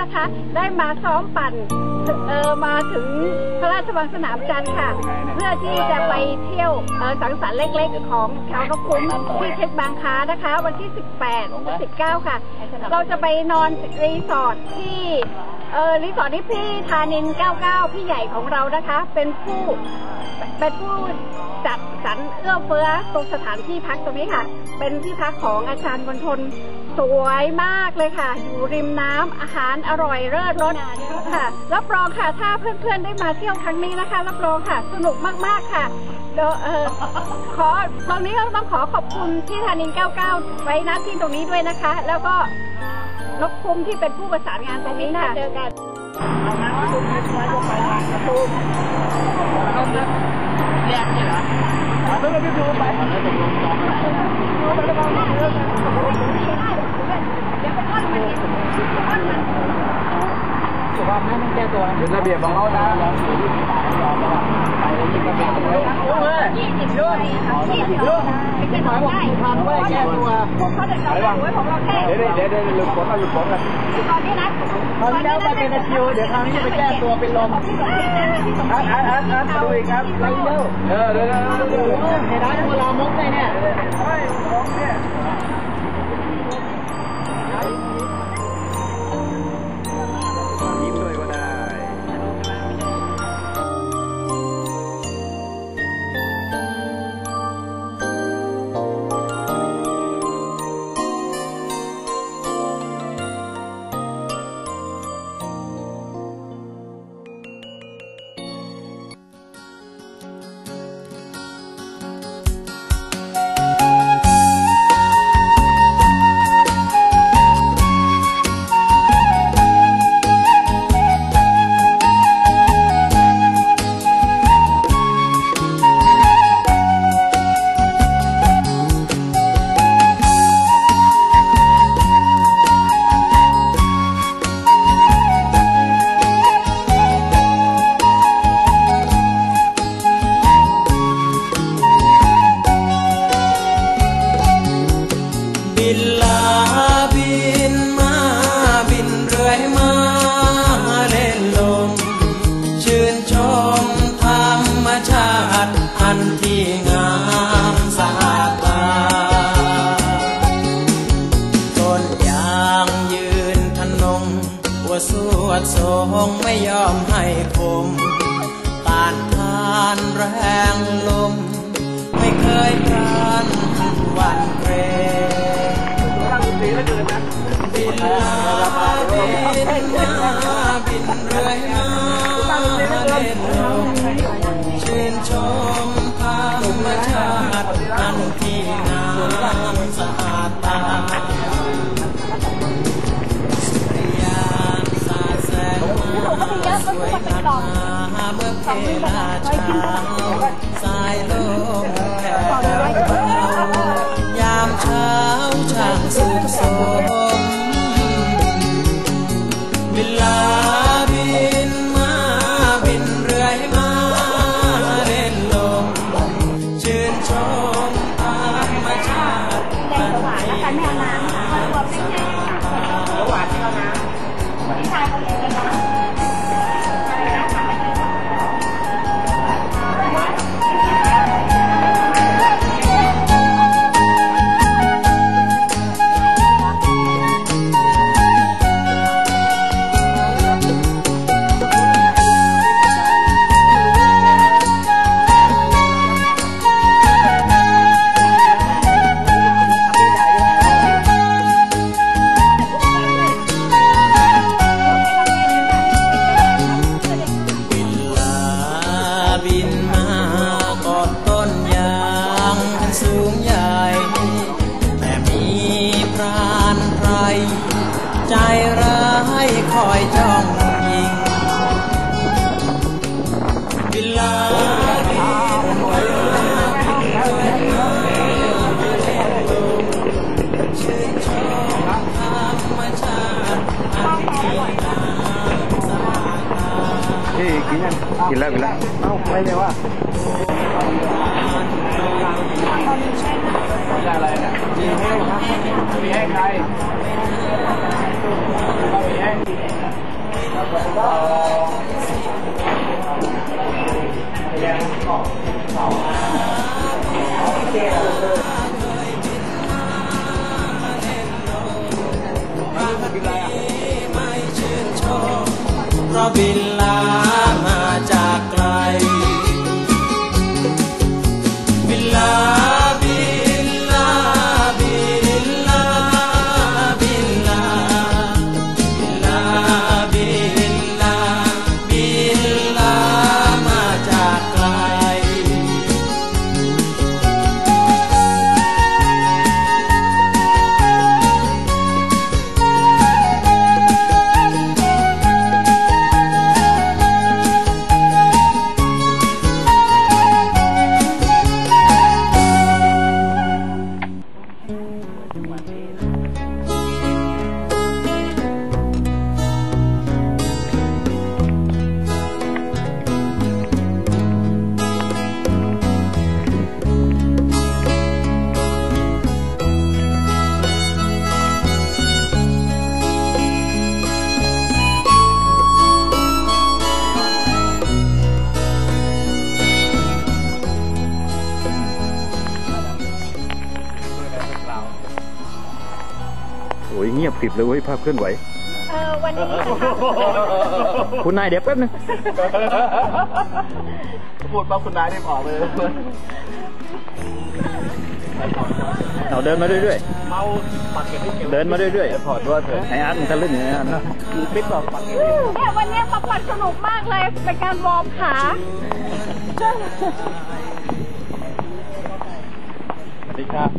นะคะ ได้มาซ้อมปั่นเออมาถึงพระราชวังสนามจันทร์ค่ะ เพื่อที่จะไปเที่ยวเออสังสรรค์เล็กๆ ของชาวนกคุ้มที่เพชรบางค้านะคะ วันที่ 18และ19 ค่ะ เราจะไปนอนรีสอร์ทที่ เออรีสอร์ทที่พี่ธานิน 99 พี่ใหญ่ของเรานะคะ เป็นผู้เป็นผู้จัดสรรเอื้อเฟื้อตรงสถานที่พักตรงนี้ค่ะ เป็นที่พักของอาจารย์บนทนสวยมากเลยค่ะ อยู่ริมน้ำอาหารอร่อยเลิศรสค่ะรับรองค่ะถ้าเพื่อนๆได้มาเที่ยวครั้งนี้นะคะ รับรองค่ะ สนุกมากๆค่ะเดี๋ยวเออขอตอนนี้เราต้องขอขอบคุณที่ธานิน 99 ไว้ณที่ตรงนี้ด้วยนะคะ แล้วก็ นกคุ้มที่เป็นผู้ประสานงานตรงนี้ค่ะเจอกันเป็นระเบียบของเขานะยี่สิบลูกยี่สิบลูกไม่ใช่หมายว่าทำไว้แก้ตัวอะไรบ้างเดี๋ยวเดี๋ยวเดี๋ยวหลุดฝนมาหลุดฝนกันตอนนี้นะคราวที่แล้วไปเป็นอาชิวเดี๋ยวคราวนี้จะไปแก้ตัวเป็นลมอัดอัดอัดอัดดูอีกครับเร็วเออเดี๋ยวเดี๋ยวเดี๋ยวในร้านโบราณมุกเลยเนี่ยไม่มุกเนี่ย ว่าสวดทรงไม่ยอมให้คมต้านทานแรงลม ไม่เคยพรานหวันเกรงบินลาบินมาบินเรื่อยมา มาเมื่อเพลาเช้าสายลม กินยังกินแล้วกินแล้วเอ้าไม่เลยว่าได้อะไรเนี่ยมีให้ครับมีให้ใครไม่ชื่นชมเพราะบิน ยเงียบกริบเลยเว้ยภาพเคลื่อนไหวเออวันนี้นะคะคุณนายเดี๋ยวแป๊บนึงพูดปั๊บคุณนายได้บอกเลย เอาเดินมาเรื่อยเมาปักเก็บให้เก็บๆ เดินมาเรื่อยถอดด้วยเถอะๆไอ้อาร์ตมันทะลึ่งอย่างนี้นะคือปิดบอกปักเก็บให้เนี่ยวันนี้มาปัดสนุกมากเลยเป็นการวอร์มขาสวัสดีครับ